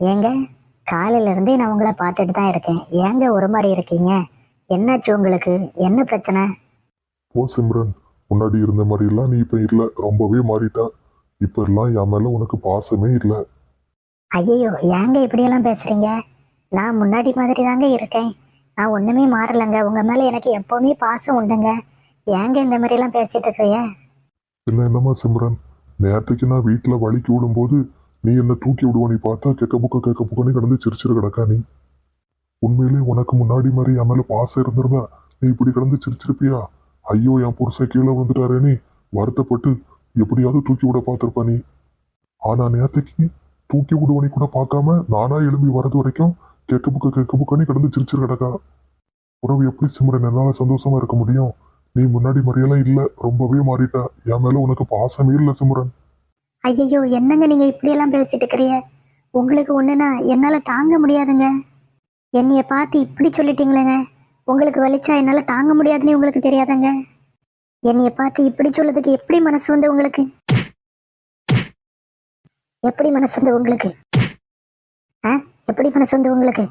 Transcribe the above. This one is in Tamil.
ஏங்க காலையில இருந்தே நான் உங்களை பார்த்துட்டு தான் இருக்கேன். ஏங்க ஒரு மாதிரி இருக்கீங்க? என்னாச்சு உங்களுக்கு? என்ன பிரச்சனை? ஓ சிம்ரன் முன்னாடி இருந்த மாதிரி எல்லாம் நீ இப்ப இல்ல. ரொம்பவே மாறிட்ட. இப்ப எல்லாம் என் மேல உனக்கு பாசமே இல்ல. ஐயோ ஏங்க இப்படியெல்லாம் பேசுறீங்க? நான் முன்னாடி மாதிரி தாங்க இருக்கேன். நான் ஒண்ணுமே மாறலைங்க. உங்க மேல எனக்கு எப்பவுமே பாசம் உண்டுங்க. ஏங்க இந்த மாதிரி எல்லாம் பேசிட்டு இருக்கிறீங்க என்ன என்னம்மா சிம்ரன்? நேரத்துக்கு நான் வீட்டுல வலிக்கு விடும்போது நீ என்ன தூக்கி விடுவ நீ பார்த்தா கேட்க புக்க கேட்க புக்கன்னு கிடந்து சிரிச்சிரு கிடக்கா நீ. உண்மையிலே உனக்கு முன்னாடி மாதிரி என் மேலே பாசம் இருந்திருந்தா நீ இப்படி கிடந்து சிரிச்சிருப்பியா? ஐயோ என் புருஷன் கீழே விழுந்துட்டாரே வருத்தப்பட்டு எப்படியாவது தூக்கி விட பார்த்துருப்பா நீ. ஆனா நேரத்துக்கு தூக்கி விடுவனி கூட பார்க்காம நானா எழும்பி வரது வரைக்கும் கேட்க புக்க கேட்க புக்கன்னு கிடந்து சிரிச்சிரு கிடக்கா உறவு எப்படி சிம்ரன் என்னால் சந்தோஷமா இருக்க முடியும்? நீ முன்னாடி மாதிரியெல்லாம் இல்லை ரொம்பவே மாறிட்ட. என் மேலே உனக்கு பாசமே இல்லை சிம்ரன் ஐயையோ என்னங்க நீங்க இப்படியெல்லாம் பேசிட்டு இருக்கிறீங்க? உங்களுக்கு ஒண்ணுன்னா என்னால தாங்க முடியாதுங்க. என்னைய பார்த்து இப்படி சொல்லிட்டீங்களேங்க. உங்களுக்கு வலிச்சா என்னால தாங்க முடியாதுன்னு உங்களுக்கு தெரியாதங்க. என்னைய பார்த்து இப்படி சொல்லதுக்கு எப்படி மனசு வந்து உங்களுக்கு? எப்படி மனசு வந்து உங்களுக்கு? ஆ? எப்படி மனசு வந்து உங்களுக்கு?